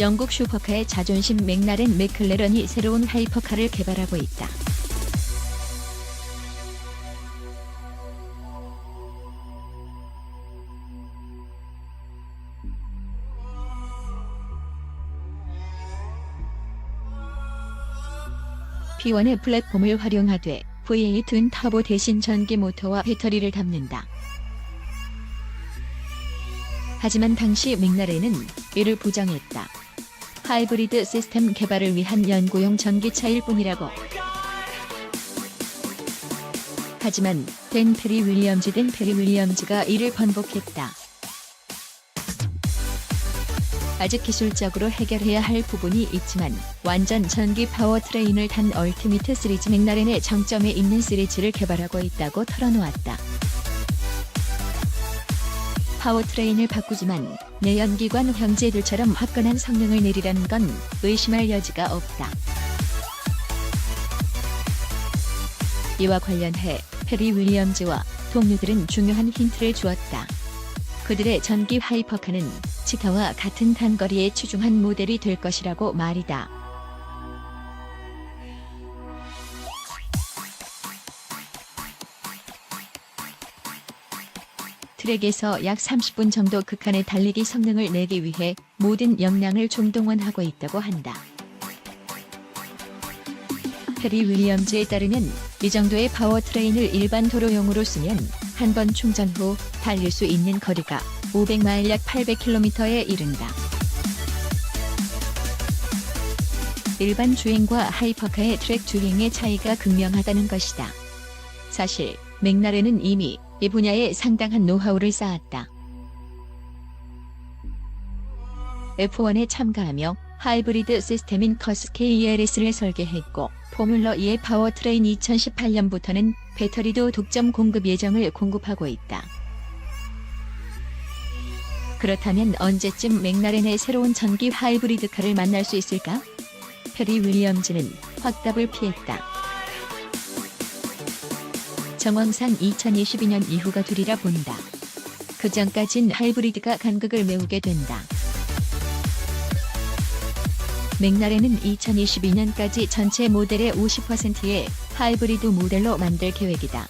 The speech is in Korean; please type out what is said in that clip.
영국 슈퍼카의 자존심 맥라렌 맥클레런이 새로운 하이퍼카를 개발하고 있다. P1의 플랫폼을 활용하되 V8 둔 터보 대신 전기 모터와 배터리를 담는다. 하지만 당시 맥라렌은 이를 부정했다. 하이브리드 시스템 개발을 위한 연구용 전기차일 뿐이라고. 하지만 댄 페리 윌리엄즈 댄 페리 윌리엄즈가 이를 번복했다. 아직 기술적으로 해결해야 할 부분이 있지만 완전 전기 파워트레인을 단 얼티미트 시리즈 맥라렌의 정점에 있는 시리즈를 개발하고 있다고 털어놓았다. 파워트레인을 바꾸지만 내연기관 형제들처럼 화끈한 성능을 내리라는 건 의심할 여지가 없다. 이와 관련해 페리 윌리엄즈와 동료들은 중요한 힌트를 주었다. 그들의 전기 하이퍼카는 치타와 같은 단거리에 추중한 모델이 될 것이라고 말이다. 트랙에서 약 30분 정도 극한의 달리기 성능을 내기 위해 모든 역량을 총동원하고 있다고 한다. 페리 윌리엄즈에 따르면 이 정도의 파워트레인을 일반 도로용으로 쓰면 한 번 충전 후 달릴 수 있는 거리가 500마일 약 800km에 이른다. 일반 주행과 하이퍼카의 트랙 주행의 차이가 극명하다는 것이다. 사실 맥라렌은 이미 이 분야에 상당한 노하우를 쌓았다. F1에 참가하며 하이브리드 시스템인 커스 KELS를 설계했고 포뮬러 2의 파워트레인 2018년부터는 배터리도 독점 공급 예정을 공급하고 있다. 그렇다면 언제쯤 맥라렌의 새로운 전기 하이브리드카를 만날 수 있을까? 페리 윌리엄즈는 확답을 피했다. 정황상 2022년 이후가 되리라 본다. 그 전까진 하이브리드가 간극을 메우게 된다. 맥라렌은 2022년까지 전체 모델의 50%의 하이브리드 모델로 만들 계획이다.